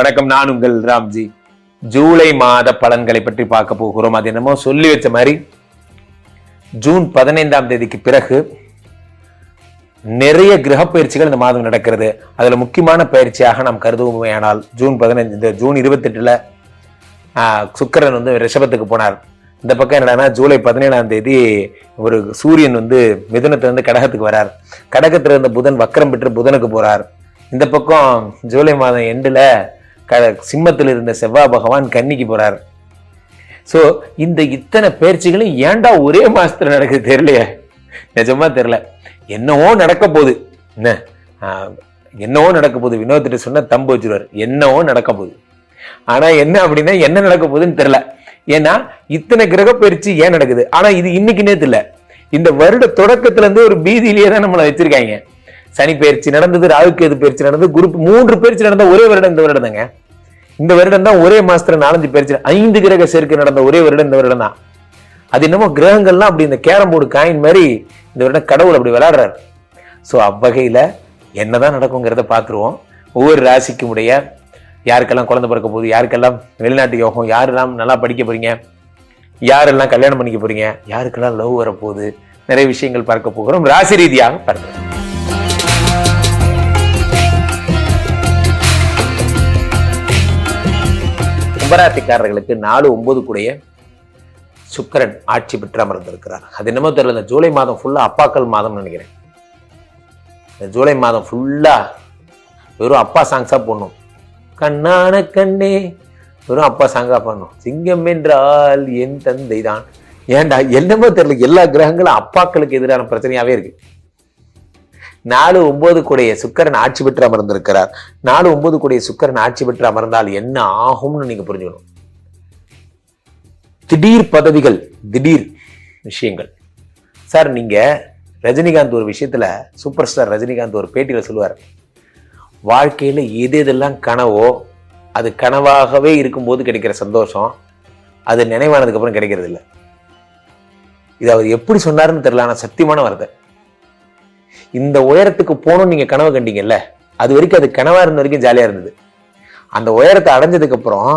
வணக்கம் நான் உங்கள் ராம்ஜி. ஜூலை மாத பலன்களை பற்றி பார்க்க போகிறோம். அது என்னமோ சொல்லி வச்ச மாதிரி. ஜூன் பதினைந்தாம் தேதிக்கு பிறகு நிறைய கிரக பயிற்சிகள் இந்த மாதம் நடக்கிறது. அதுல முக்கியமான பயிற்சியாக நாம் கருதுவோமேயானால் ஜூன் பதினைந்து இந்த ஜூன் இருபத்தெட்டில் சுக்கரன் வந்து ரிஷபத்துக்கு போனார். இந்த பக்கம் என்னன்னா ஜூலை பதினேழாம் தேதி ஒரு சூரியன் வந்து மிதுனத்திலிருந்து கடகத்துக்கு வரார். கடகத்திலிருந்து புதன் வக்கரம் பெற்று புதனுக்கு போறார். இந்த பக்கம் ஜூலை மாதம் எண்டுல க சிம்மத்தில் இருந்த செவ்வாய் பகவான் கன்னிக்கு போறார். ஸோ இந்த இத்தனை பயிற்சிகளும் ஏன்டா ஒரே மாசத்துல நடக்குது தெரியலையே? நிஜமா தெரியல. என்னவோ நடக்க போகுது. என்ன? என்னவோ நடக்க போகுது. வினோத்திட்ட சொன்னா தம்பு வச்சிருவார். என்னவோ நடக்க போகுது. ஆனா என்ன அப்படின்னா என்ன நடக்க போகுதுன்னு தெரியல. ஏன்னா இத்தனை கிரக பயிற்சி ஏன் நடக்குது? ஆனா இது இன்னைக்கு நேத்து இந்த வருட தொடக்கத்துல இருந்து ஒரு பீதியிலேயே தான் நம்மளை வச்சிருக்காங்க. சனி பயிற்சி நடந்தது ராகுகேது பயிற்சி நடந்தது குரூப் மூன்று பயிற்சி நடந்த ஒரே வருடம் இந்த வருடம் தாங்க இந்த வருடம் தான் ஒரே மாசத்துல நாலஞ்சு பயிற்சி ஐந்து கிரக சேர்க்கை நடந்த ஒரே வருடம் இந்த வருடம் தான். அது என்னமோ கிரகங்கள்லாம் அப்படி இந்த கேரம் போர்டு காயின் மாதிரி இந்த வருடம் கடவுள் அப்படி விளையாடுறாரு. ஸோ அவ்வகையில் என்னதான் நடக்குங்கிறத பார்த்துருவோம். ஒவ்வொரு ராசிக்கும் உடைய யாருக்கெல்லாம் குழந்தை பிறக்க போகுது யாருக்கெல்லாம் வெளிநாட்டு யோகம் யாரெல்லாம் நல்லா படிக்க போறீங்க யாரெல்லாம் கல்யாணம் பண்ணிக்க போறீங்க யாருக்கெல்லாம் லவ் வரப்போகுது நிறைய விஷயங்கள் பார்க்க போகிறோம். ராசி ரீதியாக பார்க்கிறோம் கும்பராசிக்காரர்களுக்கு நாலு ஒன்பது கூடிய சுக்கரன் ஆட்சி பெற்று அமர்ந்திருக்கிறார். அது என்னமோ தெரியல இந்த ஜூலை மாதம் ஃபுல்லாக அப்பாக்கள் மாதம்னு நினைக்கிறேன். இந்த ஜூலை மாதம் ஃபுல்லா வெறும் அப்பா சாங்ஸாக போடணும். கண்ணான கண்ணே வெறும் அப்பா சாங்காக பண்ணணும் சிங்கம் என்றால் என் தந்தை தான் ஏன்டா என்னமோ தெரியல எல்லா கிரகங்களும் அப்பாக்களுக்கு எதிரான பிரச்சனையாவே இருக்கு. நாலு ஒன்பது கூடைய சுக்கரன் ஆட்சி பெற்று அமர்ந்திருக்கிறார். நாலு ஒன்பது கூடைய சுக்கரன் ஆட்சி பெற்று அமர்ந்தால் என்ன ஆகும்னு நீங்க புரிஞ்சுக்கணும். திடீர் பதவிகள் திடீர் விஷயங்கள். சார் நீங்க ரஜினிகாந்த் ஒரு விஷயத்துல சூப்பர் ஸ்டார் ரஜினிகாந்த் ஒரு பேட்டியில சொல்லுவார். வாழ்க்கையில எது எதெல்லாம் கனவோ அது கனவாகவே இருக்கும்போது கிடைக்கிற சந்தோஷம் அது நினைவானதுக்கு அப்புறம் கிடைக்கிறது இல்லை இது அவர் எப்படி சொன்னாருன்னு தெரியல ஆனால் சத்தியமான வார்த்தை. இந்த உயரத்துக்கு போகணும்னு நீங்க கனவு கண்டீங்கல்ல அது வரைக்கும் அது கனவா இருந்த வரைக்கும் ஜாலியா இருந்தது. அந்த உயரத்தை அடைஞ்சதுக்கு அப்புறம்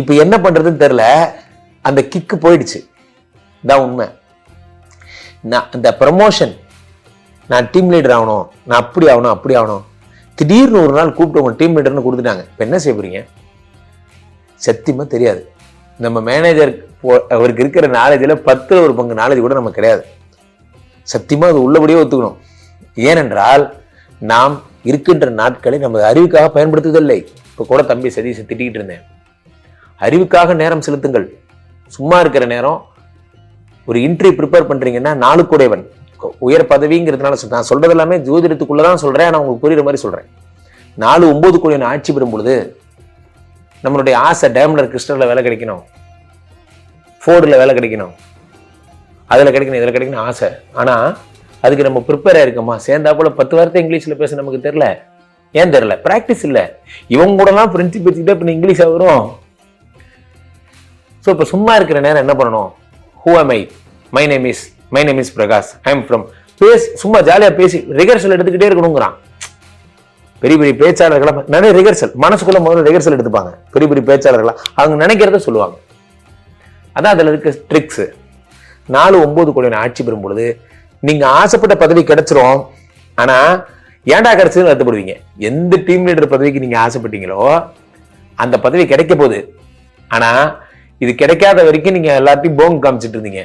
இப்போ என்ன பண்றதுன்னு தெரியல அந்த கிக்கு போயிடுச்சு. இதான் உண்மை. நான் அந்த ப்ரமோஷன் நான் டீம் லீடர் ஆகணும் நான் அப்படி ஆகணும் அப்படி ஆகணும். திடீர்னு ஒரு நாள் கூப்பிட்டு உங்க டீம் லீடர்னு கொடுத்துட்டாங்க. இப்போ என்ன செய்ய போறீங்க? சத்தியமா தெரியாது. நம்ம மேனேஜர் அவருக்கு இருக்கிற நாலேஜில் பத்தில் ஒரு பங்கு நாலேஜ் கூட நமக்கு கிடையாது. சத்தியமாக அது உள்ளபடியே ஒத்துக்கணும். ஏனென்றால் நாம் இருக்கின்ற நாட்களை நமது அறிவுக்காக பயன்படுத்துவதில்லை. இப்போ கூட தம்பி சதீஷை திட்டிக்கிட்டு இருந்தேன். அறிவுக்காக நேரம் செலுத்துங்கள். சும்மா இருக்கிற நேரம் ஒரு இன்டர்வியூ ப்ரிப்பேர் பண்றீங்கன்னா நாலு உயர் பதவிங்கிறதுனால சொல்~ நான் சொல்றது எல்லாமே ஜோதிடத்துக்குள்ளே தான் சொல்றேன். நான் உங்களுக்கு புரியுற மாதிரி சொல்றேன். நாலு ஒம்பது கோடியான ஆட்சி பெறும் பொழுது நம்மளுடைய ஆசை டேம்லர் கிறிஸ்டல்ல வேலை கிடைக்கணும். ஃபோர்டில் வேலை கிடைக்கணும். அதில் கிடைக்கணும் இதில் கிடைக்கணும் ஆசை. ஆனால் அதுக்கு நம்ம ப்ரிப்பேர் ஆயிருக்கோமா சேர்ந்தா போல பத்து வார்த்தை இங்கிலீஷில் பேச நமக்கு தெரில ஏன் தெரில ப்ராக்டிஸ் இல்லை. இவங்க கூடலாம் ஃப்ரெண்ட்ஷிப் வச்சுக்கிட்டே இப்போ இங்கிலீஷ் வரும்? ஸோ இப்போ சும்மா இருக்கிற நேரம் என்ன பண்ணணும்? Who am I my name is my name is Prakash I am from base சும்மா ஜாலியாக பேசி ரிகர்சல் எடுத்துக்கிட்டே இருக்கணுங்கிறான். பெரிய பெரிய பேச்சாளர்களாக நிறைய ரிகர்சல் மனசுக்குள்ள முதல்ல ரிகர்சல் எடுத்துப்பாங்க. பெரிய பெரிய பேச்சாளர்களா அவங்க நினைக்கிறத சொல்லுவாங்க. அதான் அதில் இருக்க ட்ரிக்ஸு நாலு ஒன்பது கோடி ஆட்சி பெறும் பொழுது நீங்க ஆசைப்பட்ட பதவி கிடைச்சிரும். ஆனா ஏன்டா கிடைச்சதுன்னு வருத்தப்படுவீங்க? எந்த டீம் லீடர் பதவிக்கு நீங்க ஆசைப்பட்டீங்களோ அந்த பதவி கிடைக்க போகுது. ஆனா இது கிடைக்காத வரைக்கும் நீங்க எல்லாத்தையும் போங்க காமிச்சிட்டு இருந்தீங்க.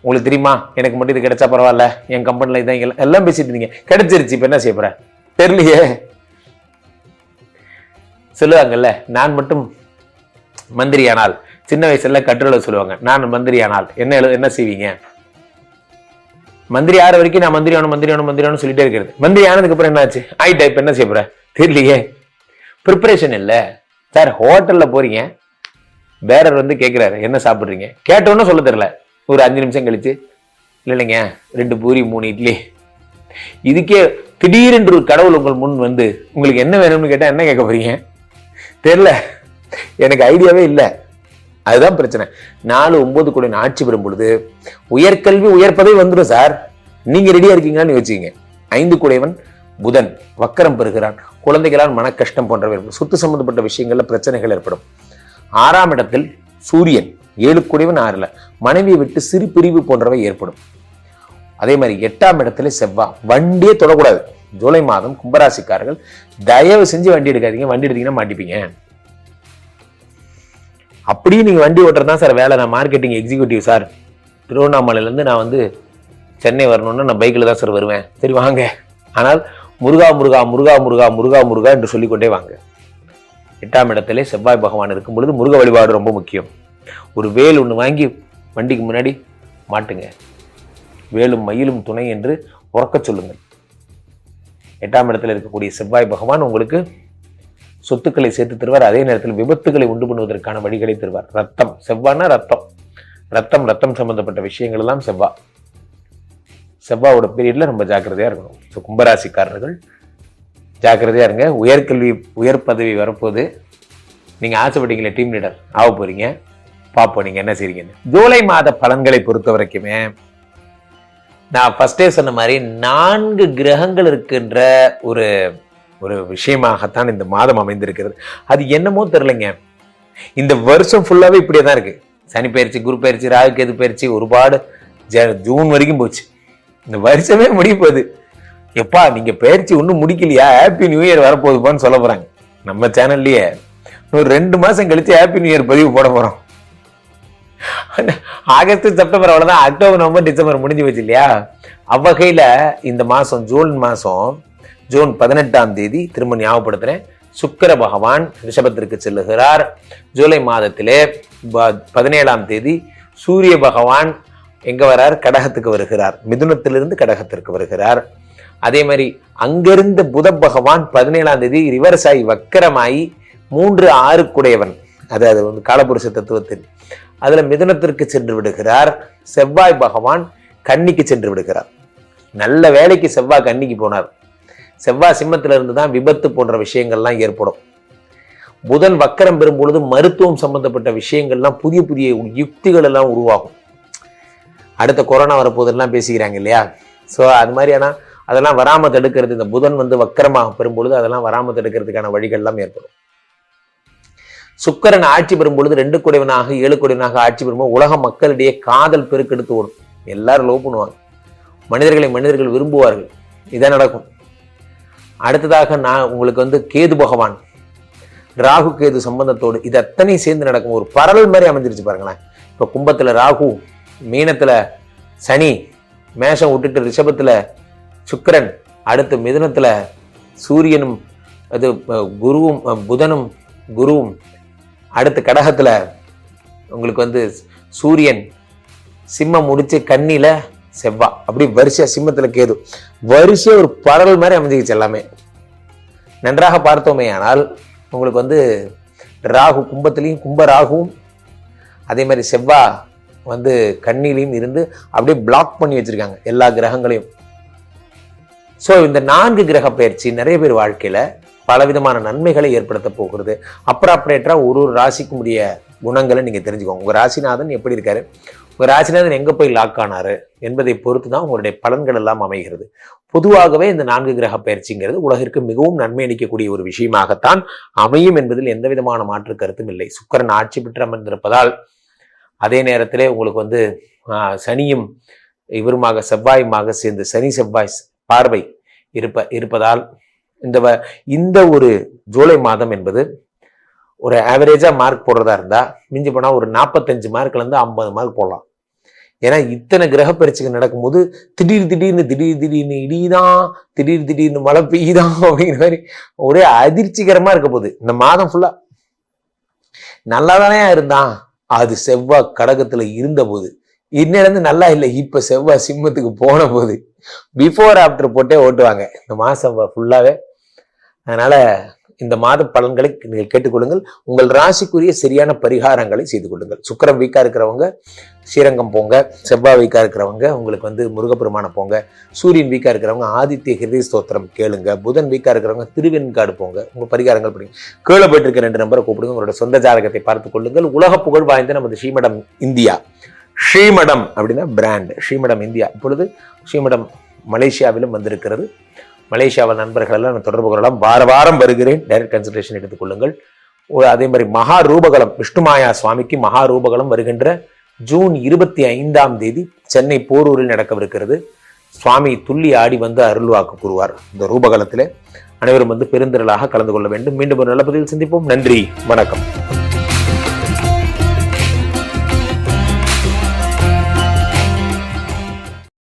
உங்களுக்கு தெரியுமா? எனக்கு மட்டும் இது கிடைச்சா பரவாயில்ல. என் கம்பெனில இதான் எல்லாம் எல்லாம் பேசிட்டு இருந்தீங்க. கிடைச்சிருச்சு இப்ப என்ன செய்ய போற? தெரியலையே. சொல்லுவாங்கல்ல நான் மட்டும் மந்திரியானால் சின்ன வயசுல கட்டுரை சொல்லுவாங்க நான் மந்திரியானால் என்ன எழு என்ன செய்வீங்க? மந்திரி ஆறு வரைக்கும் நான் மந்திரி ஆகணும் மந்திரி ஆகணும் மந்திரி ஆகணும் சொல்லிட்டே இருக்கிறது. மந்திரி ஆனதுக்கு அப்புறம் என்னாச்சு? ஆயிட்டா இப்ப என்ன செய்ய போற தெரியலையே. ப்ரிப்பரேஷன் இல்ல. சார் ஹோட்டல்ல போறீங்க. பேரர் வந்து கேட்கிறாரு என்ன சாப்பிடுறீங்க? கேட்டோன்னு சொல்ல தெரியல. ஒரு அஞ்சு நிமிஷம் கழிச்சு இல்ல இல்லைங்க. ரெண்டு பூரி மூணு இட்லி. இதுக்கே திடீரென்று ஒரு கடவுள் உங்கள் முன் வந்து உங்களுக்கு என்ன வேணும்னு கேட்டா என்ன கேட்க போறீங்க? தெரியல. எனக்கு ஐடியாவே இல்லை. அதுதான் பிரச்சனை. நாலு ஒன்பது கோடி ஆட்சி பெறும் பொழுது உயர்கல்வி உயர்ப்பதே வந்துடும் சார். நீங்க ரெடியா இருக்கீங்களான்னு வச்சுக்கங்க ஐந்து கூடையவன் புதன் வக்கரம் பெறுகிறான். குழந்தைகளால் மன கஷ்டம் போன்றவை சொத்து சம்பந்தப்பட்ட விஷயங்கள்ல பிரச்சனைகள் ஏற்படும். ஆறாம் இடத்தில் சூரியன் ஏழு குடைவன் ஆறுல. மனைவியை விட்டு சிறு பிரிவு போன்றவை ஏற்படும். அதே மாதிரி எட்டாம் இடத்துல செவ்வாய் வண்டியே தொடக்கூடாது. ஜூலை மாதம் கும்பராசிக்காரர்கள் தயவு செஞ்சு வண்டி எடுக்காதீங்க. வண்டி எடுத்தீங்கன்னா மாட்டிப்பீங்க. அப்படியே நீங்கள் வண்டி ஓட்டுறது தான் சார் வேலை. நான் மார்க்கெட்டிங் எக்ஸிக்யூட்டிவ் சார். திருவண்ணாமலையிலேருந்து நான் வந்து சென்னை வரணும்னா நான் பைக்கில் தான் சார் வருவேன். சரி வாங்க. ஆனால் முருகா முருகா முருகா முருகா முருகா முருகா என்று சொல்லிக்கொண்டே வாங்க. எட்டாம் இடத்திலே செவ்வாய் பகவான் இருக்கும் பொழுது முருக வழிபாடு ரொம்ப முக்கியம். ஒரு வேல் ஒன்று வாங்கி வண்டிக்கு முன்னாடி மாட்டுங்க. வேலும் மயிலும் துணை என்று உறக்க சொல்லுங்கள். எட்டாம் இடத்துல இருக்கக்கூடிய செவ்வாய் பகவான் உங்களுக்கு சொத்துக்களை சேர்த்து தருவார். அதே நேரத்தில் விபத்துகளை உண்டு பண்ணுவதற்கான வழிகளை தருவார். ரத்தம் செவ்வானா ரத்தம். ரத்தம் ரத்தம் சம்பந்தப்பட்ட விஷயங்கள் எல்லாம் செவ்வா. செவ்வாவோட பீரியட்ல ரொம்ப ஜாக்கிரதையா இருக்கணும். ஸோ கும்பராசிக்காரர்கள் ஜாக்கிரதையா இருங்க. உயர்கல்வி உயர் பதவி வரப்போது நீங்க ஆசைப்பட்டீங்களே டீம் லீடர் ஆக போறீங்க. பார்ப்போம் நீங்க என்ன செய்றீங்கன்னு. ஜூலை மாத பலன்களை பொறுத்த வரைக்குமே நான் ஃபர்ஸ்டே சொன்ன மாதிரி நான்கு கிரகங்கள் இருக்கின்ற ஒரு ஒரு விஷயமாகத்தான் இந்த மாதம் அமைந்திருக்கிறது. அது என்னமோ தெரிலங்க இந்த வருஷம் ஃபுல்லாகவே இப்படியே தான் இருக்குது சனி பயிற்சி குரு பயிற்சி ராகு கேது பயிற்சி ஒருபாடு ஜ- ஜூன் வரைக்கும் போச்சு. இந்த வருஷமே முடிய போகுது. எப்பா நீங்கள் பயிற்சி ஒன்றும் முடிக்கலையா? ஹாப்பி நியூ இயர் வரப்போகுதுப்பான்னு சொல்ல போகிறாங்க நம்ம சேனல்லையே ஒரு ரெண்டு மாதம் கழித்து ஹாப்பி நியூ இயர் பதிவு போட போகிறோம் ஆகஸ்ட் செப்டம்பர் அவ்வளோதான் அக்டோபர் நவம்பர் டிசம்பர் முடிஞ்சு வச்சு இல்லையா? அவ்வகையில் இந்த மாதம் ஜூன் மாதம் ஜூன் பதினெட்டாம் தேதி திரும்ப ஞாபகப்படுத்துறேன். சுக்கிர பகவான் ரிஷபத்திற்கு செல்லுகிறார். ஜூலை மாதத்திலே ப- பதினேழாம் தேதி சூரிய பகவான் எங்கே வரார்? கடகத்துக்கு வருகிறார். மிதுனத்திலிருந்து கடகத்திற்கு வருகிறார். அதே மாதிரி அங்கிருந்து புத பகவான் பதினேழாம் தேதி ரிவர்ஸ் ஆகி வக்கரமாயி மூன்று ஆறுக்குடையவன் அதாவது வந்து காலபுருஷ தத்துவத்தில் அதில் மிதுனத்திற்கு சென்று விடுகிறார். செவ்வாய் பகவான் கன்னிக்கு சென்று விடுகிறார். நல்ல வேலைக்கு செவ்வாய் கன்னிக்கு போனார். செவ்வாய் சிம்மத்திலிருந்து தான் விபத்து போன்ற விஷயங்கள்லாம் ஏற்படும். புதன் வக்கரம் பெறும் பொழுது மருத்துவம் சம்பந்தப்பட்ட விஷயங்கள்லாம் புதிய புதிய யுக்திகள் எல்லாம் உருவாகும். அடுத்த கொரோனா வரப்போதெல்லாம் பேசிக்கிறாங்க இல்லையா? ஸோ அது மாதிரியான அதெல்லாம் வராமல் தடுக்கிறது இந்த புதன் வந்து வக்கரமாக பெறும்பொழுது அதெல்லாம் வராமல் தடுக்கிறதுக்கான வழிகள்லாம் ஏற்படும். சுக்கரன் ஆட்சி பெறும் பொழுது ரெண்டு குடைவனாக ஏழு குடைவனாக ஆட்சி பெறும்போது உலக மக்களிடையே காதல் பெருக்கெடுத்து ஓடும். எல்லாரும் லவ் பண்ணுவாங்க. மனிதர்களை மனிதர்கள் விரும்புவார்கள். இதான் நடக்கும். அடுத்ததாக நான் உங்களுக்கு வந்து கேது பகவான் ராகு கேது சம்பந்தத்தோடு இது அத்தனை சேர்ந்து நடக்கும் ஒரு பரல் மாதிரி அமைஞ்சிருச்சு பாருங்களேன். இப்போ கும்பத்தில் ராகு மீனத்தில் சனி மேஷம் விட்டுட்டு ரிஷபத்தில் சுக்கரன் அடுத்து மிதுனத்தில் சூரியனும் அது குருவும் புதனும் குருவும் அடுத்து கடகத்தில் உங்களுக்கு வந்து சூரியன் சிம்மம் முடிச்சு கண்ணியில் செவ்வா. அப்படி வரிசையா சிம்மத்துல கேது. வரிசையா ஒரு பரல் மாதிரி அமைஞ்சிக்கிச்சு எல்லாமே. நன்றாக பார்த்தோமே ஆனால் உங்களுக்கு வந்து ராகு கும்பத்திலையும் கும்ப ராகுவும் அதே மாதிரி செவ்வா வந்து கண்ணிலையும் இருந்து அப்படியே பிளாக் பண்ணி வச்சிருக்காங்க எல்லா கிரகங்களையும். ஸோ இந்த நான்கு கிரக பயிற்சி நிறைய பேர் வாழ்க்கையில பலவிதமான நன்மைகளை ஏற்படுத்த போகிறது. அப்புறம் அப்ராப்ரேட்டரா ஒரு ஒரு ராசிக்கு உடைய குணங்களை நீங்க தெரிஞ்சுக்கோங்க. உங்க ராசிநாதன் எப்படி இருக்காரு? உங்கள் ராசிநாதன் எங்கே போய் லாக் ஆனார் என்பதை பொறுத்து தான் உங்களுடைய பலன்கள் எல்லாம் அமைகிறது. பொதுவாகவே இந்த நான்கு கிரக பயிற்சிங்கிறது உலகிற்கு மிகவும் நன்மை அளிக்கக்கூடிய ஒரு விஷயமாகத்தான் அமையும் என்பதில் எந்த விதமான மாற்று கருத்தும் இல்லை. சுக்கரன் ஆட்சி பெற்று அமர்ந்திருப்பதால் அதே நேரத்திலே உங்களுக்கு வந்து சனியும் இவருமாக செவ்வாயுமாக சேர்ந்து சனி செவ்வாய் பார்வை இருப்ப இருப்பதால் இந்த வ- இந்த ஒரு ஜூலை மாதம் என்பது ஒரு ஆவரேஜா மார்க் போடுறதா இருந்தா மிஞ்சி போனா ஒரு நாற்பத்தஞ்சு மார்க்ல இருந்து ஐம்பது மார்க் போடலாம். ஏன்னா இத்தனை கிரக பயிற்சிகள் நடக்கும்போது திடீர் திடீர்னு திடீர் திடீர்னு இடிதான் திடீர் திடீர்னு மழை பெய்யுதான் அப்படிங்கிற மாதிரி ஒரே அதிர்ச்சிகரமா இருக்க போகுது. இந்த மாதம் ஃபுல்லா நல்லா தானே இருந்தான். அது செவ்வாய் கடகத்துல இருந்த போது. இன்னிலிருந்து நல்லா இல்லை. இப்ப செவ்வாய் சிம்மத்துக்கு போன போது. பிஃபோர் ஆஃப்டர் போட்டே ஓட்டுவாங்க. இந்த மாதம் ஃபுல்லாவே அதனால இந்த மாத பலன்களை நீங்கள் கேட்டுக்கொள்ளுங்கள். உங்கள் ராசிக்குரிய சரியான பரிகாரங்களை செய்து கொள்ளுங்கள். சுக்கிரம் வீக்காக இருக்கிறவங்க ஸ்ரீரங்கம் போங்க செவ்வாய் வீக்காக இருக்கிறவங்க உங்களுக்கு வந்து முருகப்பெருமான போங்க. சூரியன் வீக்காக இருக்கிறவங்க ஆதித்ய ஹிருதய ஸ்தோத்திரம் கேளுங்க. புதன் வீக்காக இருக்கிறவங்க திருவெண்காடு போங்க. உங்கள் பரிகாரங்கள் படிங்க கீழே போயிட்டு ரெண்டு நம்பரை கூப்பிடுங்க. உங்களோட சொந்த ஜாதகத்தை பார்த்துக் கொள்ளுங்கள். உலக புகழ் வாய்ந்த நமது ஸ்ரீமடம் இந்தியா. ஸ்ரீமடம் அப்படின்னா பிராண்ட் ஸ்ரீமடம் இந்தியா. இப்பொழுது ஸ்ரீமடம் மலேசியாவிலும் வந்திருக்கிறது. மலேசியாவில் நண்பர்கள் எல்லாம் நான் தொடர்பு கொள்ளலாம். வார வாரம் வருகிறேன். டைரக்ட் கன்சல்டேஷன் எடுத்துக்கொள்ளுங்கள் கொள்ளுங்கள். அதே மாதிரி மகா ரூபகலம் விஷ்ணுமாயா சுவாமிக்கு மகா ரூபகலம் வருகின்ற ஜூன் இருபத்தி ஐந்தாம் தேதி சென்னை போரூரில் நடக்கவிருக்கிறது. சுவாமி துள்ளி ஆடி வந்து அருள்வாக்கு கூறுவார். இந்த ரூபகலத்தில் அனைவரும் வந்து பெருந்திரளாக கலந்து கொள்ள வேண்டும். மீண்டும் ஒரு நல்ல பதிவில் சந்திப்போம். நன்றி. வணக்கம்.